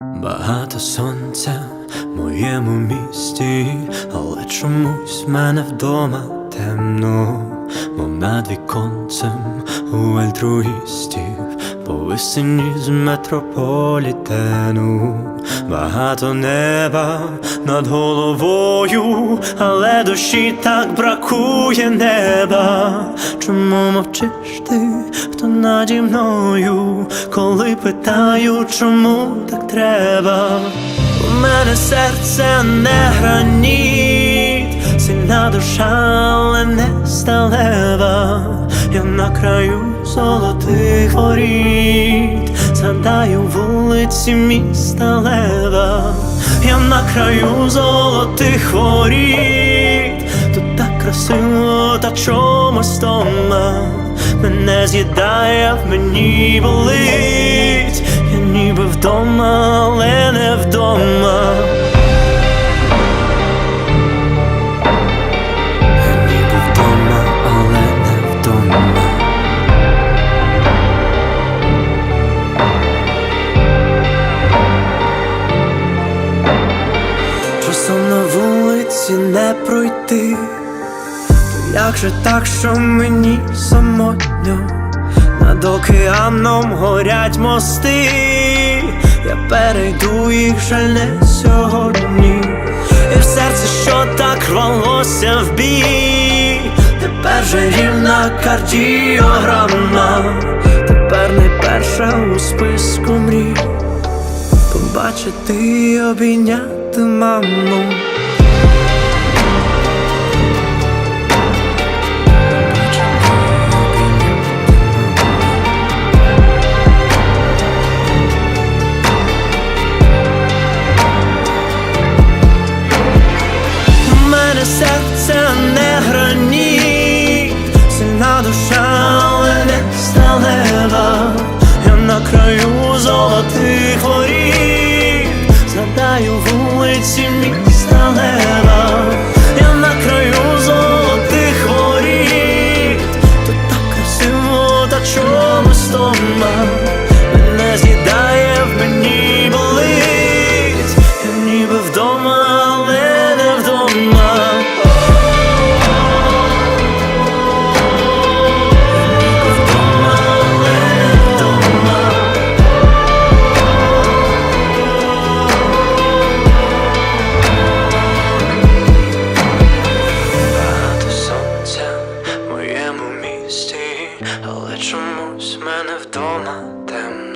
Багато сонця в моєму місті, але чомусь в мене вдома темно, мов над віконцем у альтруїстів, по повисині з метрополітену, багато неба над головою, але душі так бракує неба. Чому мовчиш ти, наді мною, коли питаю, чому так треба? У мене серце не граніт, сильна душа, але не сталева. Я на краю золотих воріт, згадаю вулиці міста Лева. Я на краю золотих воріт, тут так красиво та чомусь дома Мене з'їдає, в мені болить, я ніби вдома, але не вдома. Часом на вулиці не пройти. Як же так, що мені самотньо? Над океаном горять мости, я перейду їх жаль не сьогодні, і в серці, що так рвалося в бій, тепер же рівна кардіограма, тепер не перша у списку мрій, побачити обійняти маму. серце не граніт сильна душа але не сталева, я на краю золотих воріт згадаю вулиці міста Лева. Я на краю золотих воріт Тут так красиво, та чомусь тома але чомусь мене вдома темно.